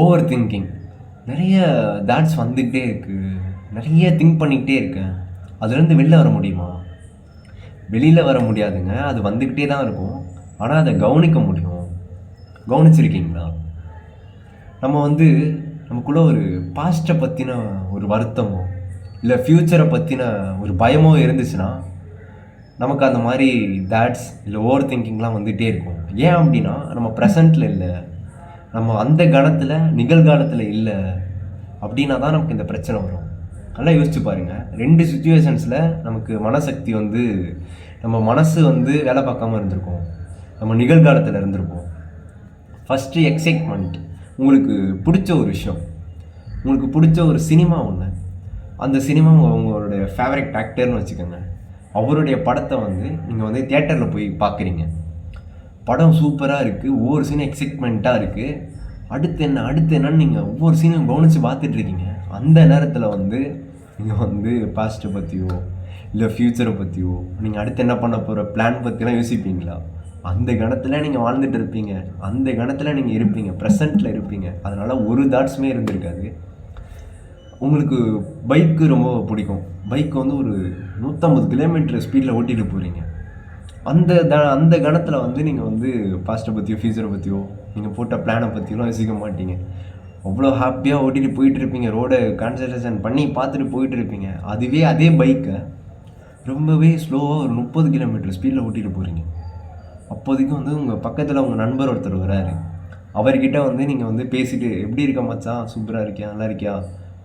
Over thinking நிறைய thoughts வந்துக்கிட்டே இருக்குது நிறைய திங்க் பண்ணிக்கிட்டே இருக்கேன். அதுலேருந்து வெளில வர முடியுமா? வெளியில் வர முடியாதுங்க. அது வந்துக்கிட்டே தான் இருக்கும். ஆனால் அதை கவனிக்க முடியும். கவனிச்சிருக்கீங்களா? நம்ம வந்து நமக்குள்ளே ஒரு பாஸ்ட்டை பற்றின ஒரு வருத்தமோ இல்லை ஃப்யூச்சரை பற்றின ஒரு பயமோ இருந்துச்சுன்னா நமக்கு அந்த மாதிரி தேட்ஸ் இல்லை ஓவர் திங்கிங்லாம் வந்துகிட்டே இருக்கும். ஏன் அப்படின்னா நம்ம ப்ரெசண்ட்டில் இல்லை. நம்ம அந்த காலத்தில் நிகழ்காலத்தில் இல்லை அப்படின்னா தான் நமக்கு இந்த பிரச்சனை வரும். நல்லா யோசிச்சு பாருங்கள் ரெண்டு சுச்சுவேஷன்ஸில் நமக்கு மனசக்தி வந்து நம்ம மனசு வந்து வேலை பார்க்காம இருந்திருக்கும். நம்ம நிகழ்காலத்தில் இருந்திருப்போம். ஃபஸ்ட்டு எக்ஸைட்மெண்ட் உங்களுக்கு பிடிச்ச ஒரு விஷயம். உங்களுக்கு பிடிச்ச ஒரு சினிமா ஒன்று அந்த சினிமா உங்களுடைய ஃபேவரட் ஆக்டர்னு வச்சுக்கோங்க. அவருடைய படத்தை வந்து நீங்கள் வந்து தேட்டரில் போய் பார்க்குறீங்க. படம் சூப்பராக இருக்குது ஒவ்வொரு சீனும் எக்ஸைட்மெண்ட்டாக இருக்குது அடுத்து என்ன அடுத்து என்னன்னு நீங்கள் ஒவ்வொரு சீனும் கவனித்து பார்த்துட்ருக்கீங்க அந்த நேரத்தில் வந்து நீங்கள் வந்து பாஸ்ட்டை பற்றியோ இல்லை ஃப்யூச்சரை பற்றியோ நீங்கள் அடுத்து என்ன பண்ண போகிற பிளான் பற்றிலாம் யோசிப்பீங்களா? அந்த கணத்தில் நீங்கள் வாழ்ந்துட்டு இருப்பீங்க. அந்த கணத்தில் நீங்கள் இருப்பீங்க. ப்ரெசண்ட்டில் இருப்பீங்க. அதனால் ஒரு தாட்ஸுமே இருந்திருக்காது. உங்களுக்கு பைக்கு ரொம்ப பிடிக்கும். பைக் வந்து ஒரு நூற்றம்பது கிலோமீட்டர் ஸ்பீடில் ஓட்டிகிட்டு போகிறீங்க அந்த த அந்த கணத்தில் வந்து நீங்கள் வந்து பாஸ்ட்டை பற்றியோ ஃபியூச்சரை பற்றியோ நீங்கள் போட்ட பிளானை பற்றியோலாம் யோசிக்க மாட்டீங்க. அவ்வளோ ஹாப்பியாக ஓட்டிகிட்டு போயிட்டு இருப்பீங்க. ரோடை கான்சன்ட்ரேஷன் பண்ணி பார்த்துட்டு போயிட்டு இருப்பீங்க. அதுவே அதே பைக்கை ரொம்பவே ஸ்லோவாக ஒரு முப்பது கிலோமீட்டர் ஸ்பீடில் ஓட்டிகிட்டு போகிறீங்க அப்போதைக்கு வந்து உங்கள் பக்கத்தில் உங்கள் நண்பர் ஒருத்தர் வராரு. அவர்கிட்ட வந்து நீங்கள் வந்து பேசிட்டு எப்படி இருக்க மச்சான்? சூப்பராக இருக்கியா? நல்லா இருக்கியா?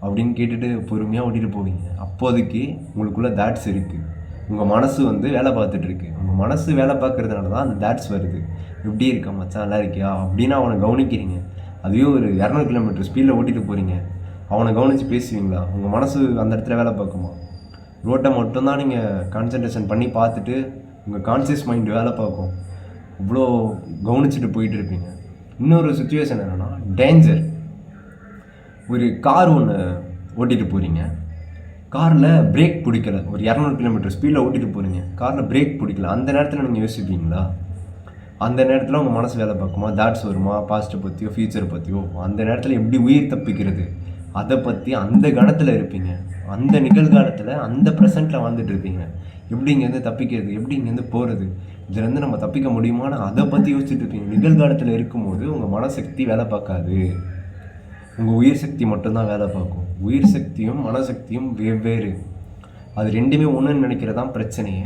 அப்படின்னு கேட்டுட்டு பொறுமையாக ஓட்டிகிட்டு போவீங்க. அப்போதைக்கு உங்களுக்குள்ளே தாட்ஸ் இருக்குது உங்கள் மனசு வந்து வேலை பார்த்துட்ருக்கு மனசு வேலை பார்க்கறதுனால தான் அந்த தேட்ஸ் வருது. எப்படி இருக்க மச்சான் நல்லா இருக்கியா? அப்படின்னு அவனை கவனிக்கிறீங்க. அதுவே ஒரு இரநூறு கிலோமீட்டர் ஸ்பீடில் ஓட்டிகிட்டு போகிறீங்க அவனை கவனித்து பேசுவீங்களா? உங்கள் மனசு அந்த இடத்துல வேலை பார்க்குமா? ரோட்டை மட்டும்தான் நீங்கள் கான்சன்ட்ரேஷன் பண்ணி பார்த்துட்டு உங்கள் கான்சியஸ் மைண்டு வேலை பார்க்கும். இவ்வளோ கவனிச்சுட்டு போயிட்டு இருப்பீங்க. இன்னொரு சுச்சுவேஷன் என்னென்னா டேஞ்சர் ஒரு கார் ஒன்று ஓட்டிகிட்டு போகிறீங்க காரில் பிரேக் பிடிக்கல. ஒரு இரநூறு கிலோமீட்டர் ஸ்பீடில் ஓட்டிகிட்டு போகிறீங்க காரில் பிரேக் பிடிக்கல. அந்த நேரத்தில் நீங்கள் யோசிப்பீங்களா? அந்த நேரத்தில் உங்கள் மனசு வேலை பார்க்குமா? தாட்ஸ் வருமா? பாஸ்ட்டை பற்றியோ ஃப்யூச்சரை பற்றியோ அந்த நேரத்தில் எப்படி உயிர் தப்பிக்கிறது? அதை பற்றி அந்த கணத்தில் இருப்பீங்க. அந்த நிகழ்காலத்தில் அந்த ப்ரெசண்ட்டில் வாழ்ந்துட்டு இருப்பீங்க. எப்படி இங்கேருந்து தப்பிக்கிறது? எப்படி இங்கேருந்து போகிறது இதுலேருந்து நம்ம தப்பிக்க முடியுமான்னு அதை பற்றி யோசிச்சுட்டு இருப்பீங்க. நிகழ்காலத்தில் இருக்கும்போது உங்கள் மனசக்தி வேலை பார்க்காது. உங்கள் உயிர் சக்தி மட்டும்தான் வேலை பார்க்கும். உயிர் சக்தியும் மனசக்தியும் வெவ்வேறு. அது ரெண்டுமே ஒன்றுன்னு நினைக்கிறது தான் பிரச்சனையே.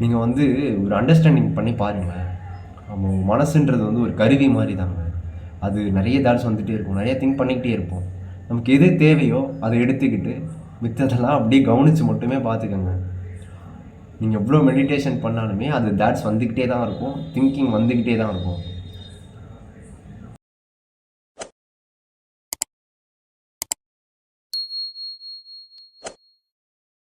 நீங்கள் வந்து ஒரு அண்டர்ஸ்டாண்டிங் பண்ணி பாருங்கள் நம்ம மனசுன்றது வந்து ஒரு கருவி மாதிரி தாங்க அது நிறைய தாட்ஸ் வந்துகிட்டே இருக்கும். நிறைய திங்க் பண்ணிக்கிட்டே இருப்போம். நமக்கு எது தேவையோ அதை எடுத்துக்கிட்டு மித்ததெல்லாம் அப்படியே கவனித்து மட்டுமே பார்த்துக்கோங்க. நீங்கள் எவ்வளோ மெடிடேஷன் பண்ணாலுமே அது தாட்ஸ் வந்துக்கிட்டே தான் இருக்கும். திங்கிங் வந்துக்கிட்டே தான் இருக்கும்.